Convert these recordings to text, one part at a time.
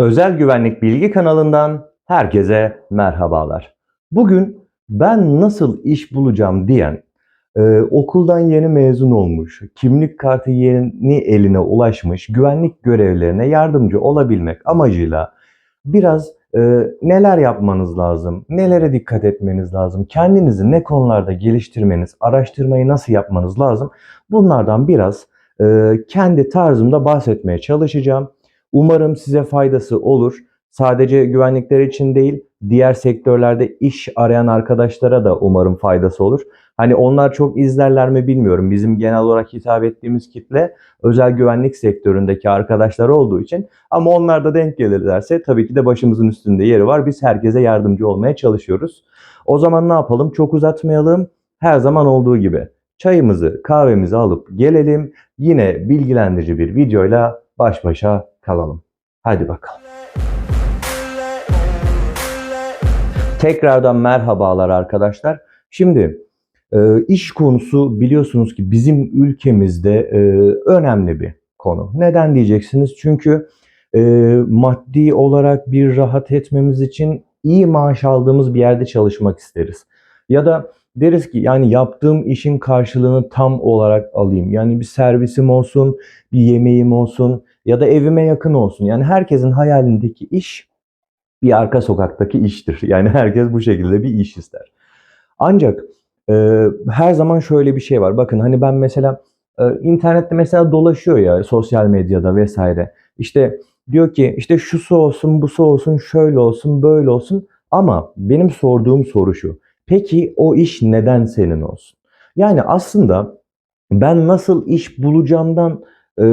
Özel Güvenlik Bilgi kanalından herkese merhabalar. Bugün ben nasıl iş bulacağım diyen, e, okuldan yeni mezun olmuş, kimlik kartı yeni eline ulaşmış güvenlik görevlerine yardımcı olabilmek amacıyla biraz e, neler yapmanız lazım, nelere dikkat etmeniz lazım, kendinizi ne konularda geliştirmeniz, araştırmayı nasıl yapmanız lazım bunlardan biraz e, kendi tarzımda bahsetmeye çalışacağım. Umarım size faydası olur. Sadece güvenlikler için değil, diğer sektörlerde iş arayan arkadaşlara da umarım faydası olur. Hani onlar çok izlerler mi bilmiyorum. Bizim genel olarak hitap ettiğimiz kitle özel güvenlik sektöründeki arkadaşlar olduğu için ama onlar da denk gelirlerse tabii ki de başımızın üstünde yeri var. Biz herkese yardımcı olmaya çalışıyoruz. O zaman ne yapalım? Çok uzatmayalım. Her zaman olduğu gibi çayımızı, kahvemizi alıp gelelim. Yine bilgilendirici bir videoyla baş başa kalalım. Hadi bakalım. Tekrardan merhabalar arkadaşlar. Şimdi e, iş konusu biliyorsunuz ki bizim ülkemizde e, önemli bir konu. Neden diyeceksiniz? Çünkü e, maddi olarak bir rahat etmemiz için iyi maaş aldığımız bir yerde çalışmak isteriz. Ya da deriz ki yani yaptığım işin karşılığını tam olarak alayım. Yani bir servisim olsun, bir yemeğim olsun ya da evime yakın olsun. Yani herkesin hayalindeki iş bir arka sokaktaki iştir. Yani herkes bu şekilde bir iş ister. Ancak e, her zaman şöyle bir şey var. Bakın hani ben mesela e, internette mesela dolaşıyor ya sosyal medyada vesaire. İşte diyor ki işte şu su olsun, bu su olsun, şöyle olsun, böyle olsun. Ama benim sorduğum soru şu. Peki o iş neden senin olsun? Yani aslında ben nasıl iş bulacağımdan e,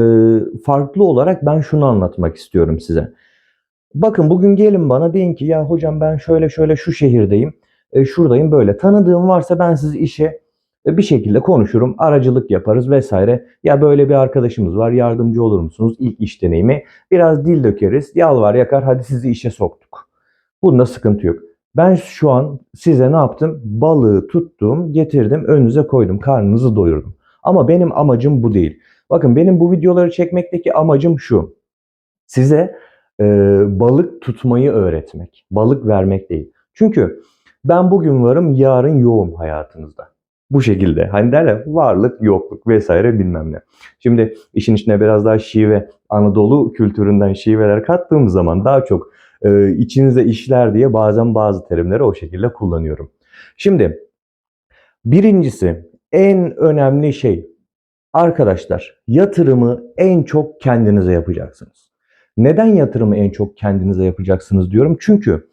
farklı olarak ben şunu anlatmak istiyorum size. Bakın bugün gelin bana deyin ki ya hocam ben şöyle şöyle şu şehirdeyim, e, şuradayım böyle. Tanıdığım varsa ben siz işe bir şekilde konuşurum, aracılık yaparız vesaire. Ya böyle bir arkadaşımız var, yardımcı olur musunuz? İlk iş deneyimi. Biraz dil dökeriz, yalvar yakar, hadi sizi işe soktuk. Bunda sıkıntı yok. Ben şu an size ne yaptım? Balığı tuttum, getirdim, önünüze koydum, karnınızı doyurdum. Ama benim amacım bu değil. Bakın benim bu videoları çekmekteki amacım şu. Size e, balık tutmayı öğretmek, balık vermek değil. Çünkü ben bugün varım, yarın yoğum hayatınızda. Bu şekilde. Hani derler varlık, yokluk vesaire bilmem ne. Şimdi işin içine biraz daha şive, Anadolu kültüründen şiveler kattığım zaman daha çok e, içinize işler diye bazen bazı terimleri o şekilde kullanıyorum. Şimdi birincisi en önemli şey arkadaşlar yatırımı en çok kendinize yapacaksınız. Neden yatırımı en çok kendinize yapacaksınız diyorum? Çünkü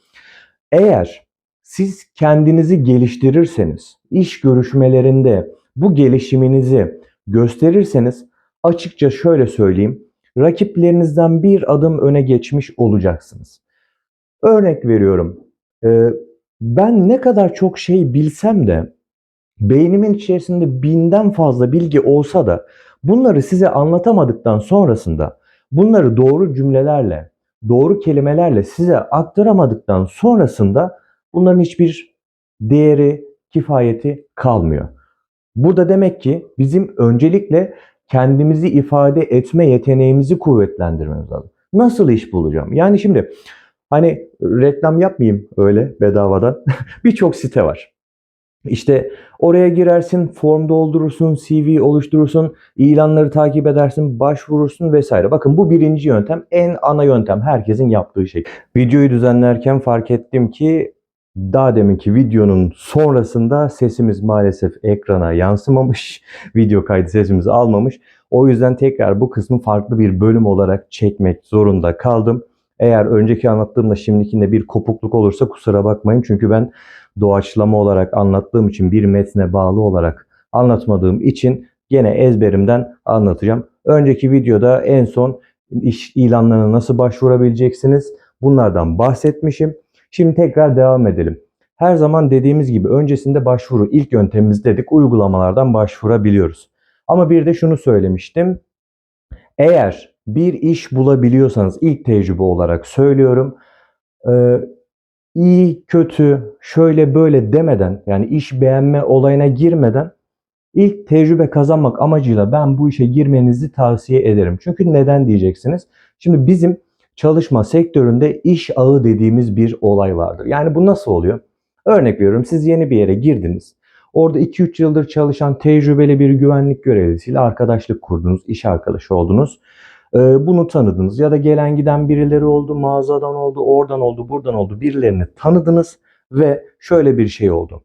eğer siz kendinizi geliştirirseniz, iş görüşmelerinde bu gelişiminizi gösterirseniz açıkça şöyle söyleyeyim, rakiplerinizden bir adım öne geçmiş olacaksınız. Örnek veriyorum, e, ben ne kadar çok şey bilsem de beynimin içerisinde binden fazla bilgi olsa da bunları size anlatamadıktan sonrasında bunları doğru cümlelerle, doğru kelimelerle size aktaramadıktan sonrasında bunların hiçbir değeri, kifayeti kalmıyor. Burada demek ki bizim öncelikle kendimizi ifade etme yeteneğimizi kuvvetlendirmemiz lazım. Nasıl iş bulacağım? Yani şimdi hani reklam yapmayayım öyle bedavadan. Birçok site var. İşte oraya girersin, form doldurursun, CV oluşturursun, ilanları takip edersin, başvurursun vesaire. Bakın bu birinci yöntem, en ana yöntem, herkesin yaptığı şey. Videoyu düzenlerken fark ettim ki daha deminki videonun sonrasında sesimiz maalesef ekrana yansımamış. Video kaydı sesimizi almamış. O yüzden tekrar bu kısmı farklı bir bölüm olarak çekmek zorunda kaldım. Eğer önceki anlattığımda şimdikinde bir kopukluk olursa kusura bakmayın. Çünkü ben doğaçlama olarak anlattığım için bir metne bağlı olarak anlatmadığım için gene ezberimden anlatacağım. Önceki videoda en son iş ilanlarına nasıl başvurabileceksiniz bunlardan bahsetmişim. Şimdi tekrar devam edelim. Her zaman dediğimiz gibi öncesinde başvuru ilk yöntemimiz dedik uygulamalardan başvurabiliyoruz. Ama bir de şunu söylemiştim. Eğer bir iş bulabiliyorsanız ilk tecrübe olarak söylüyorum. E, iyi, kötü, şöyle böyle demeden yani iş beğenme olayına girmeden ilk tecrübe kazanmak amacıyla ben bu işe girmenizi tavsiye ederim. Çünkü neden diyeceksiniz? Şimdi bizim çalışma sektöründe iş ağı dediğimiz bir olay vardır. Yani bu nasıl oluyor? Örnek veriyorum siz yeni bir yere girdiniz. Orada 2-3 yıldır çalışan tecrübeli bir güvenlik görevlisiyle arkadaşlık kurdunuz, iş arkadaşı oldunuz. Ee, Bunu tanıdınız ya da gelen giden birileri oldu, mağazadan oldu, oradan oldu, buradan oldu. Birilerini tanıdınız ve şöyle bir şey oldu.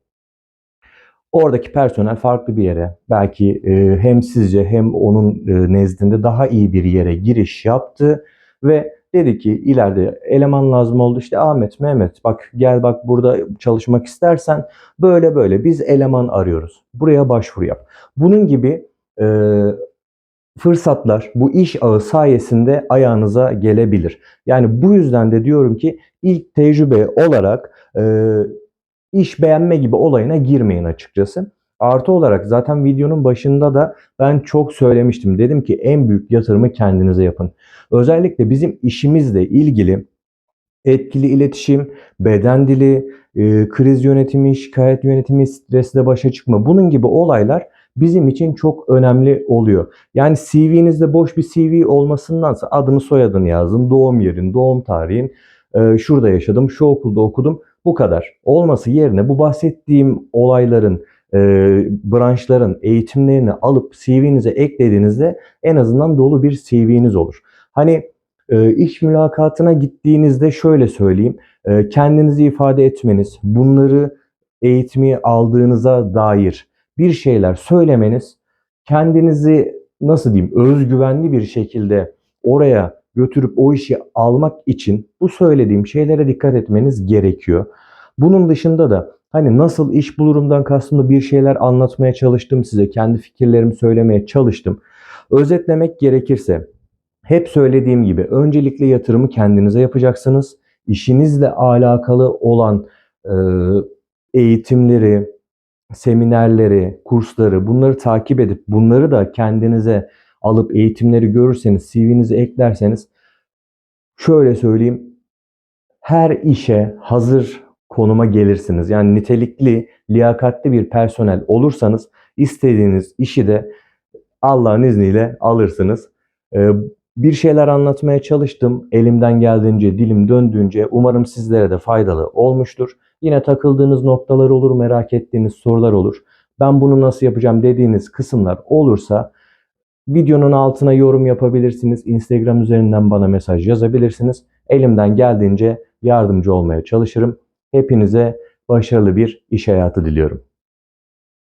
Oradaki personel farklı bir yere, belki e, hem sizce hem onun e, nezdinde daha iyi bir yere giriş yaptı ve dedi ki ileride eleman lazım oldu. İşte Ahmet, Mehmet bak gel bak burada çalışmak istersen böyle böyle biz eleman arıyoruz. Buraya başvuru yap. Bunun gibi e, fırsatlar bu iş ağı sayesinde ayağınıza gelebilir. Yani bu yüzden de diyorum ki ilk tecrübe olarak e, iş beğenme gibi olayına girmeyin açıkçası. Artı olarak zaten videonun başında da ben çok söylemiştim. Dedim ki en büyük yatırımı kendinize yapın. Özellikle bizim işimizle ilgili etkili iletişim, beden dili, e, kriz yönetimi, şikayet yönetimi, stresle başa çıkma bunun gibi olaylar bizim için çok önemli oluyor. Yani CV'nizde boş bir CV olmasındansa adını soyadını yazın, doğum yerin, doğum tarihin, e, şurada yaşadım, şu okulda okudum bu kadar. Olması yerine bu bahsettiğim olayların, e, branşların eğitimlerini alıp CV'nize eklediğinizde en azından dolu bir CV'niz olur. Hani e, iş mülakatına gittiğinizde şöyle söyleyeyim, e, kendinizi ifade etmeniz, bunları eğitimi aldığınıza dair bir şeyler söylemeniz, kendinizi nasıl diyeyim özgüvenli bir şekilde oraya götürüp o işi almak için bu söylediğim şeylere dikkat etmeniz gerekiyor. Bunun dışında da hani nasıl iş bulurumdan kastım da bir şeyler anlatmaya çalıştım size. Kendi fikirlerimi söylemeye çalıştım. Özetlemek gerekirse hep söylediğim gibi öncelikle yatırımı kendinize yapacaksınız. İşinizle alakalı olan e, eğitimleri, seminerleri, kursları bunları takip edip bunları da kendinize alıp eğitimleri görürseniz, CV'nize eklerseniz şöyle söyleyeyim her işe hazır konuma gelirsiniz. Yani nitelikli, liyakatli bir personel olursanız istediğiniz işi de Allah'ın izniyle alırsınız. Bir şeyler anlatmaya çalıştım. Elimden geldiğince, dilim döndüğünce umarım sizlere de faydalı olmuştur. Yine takıldığınız noktalar olur, merak ettiğiniz sorular olur. Ben bunu nasıl yapacağım dediğiniz kısımlar olursa videonun altına yorum yapabilirsiniz. Instagram üzerinden bana mesaj yazabilirsiniz. Elimden geldiğince yardımcı olmaya çalışırım. Hepinize başarılı bir iş hayatı diliyorum.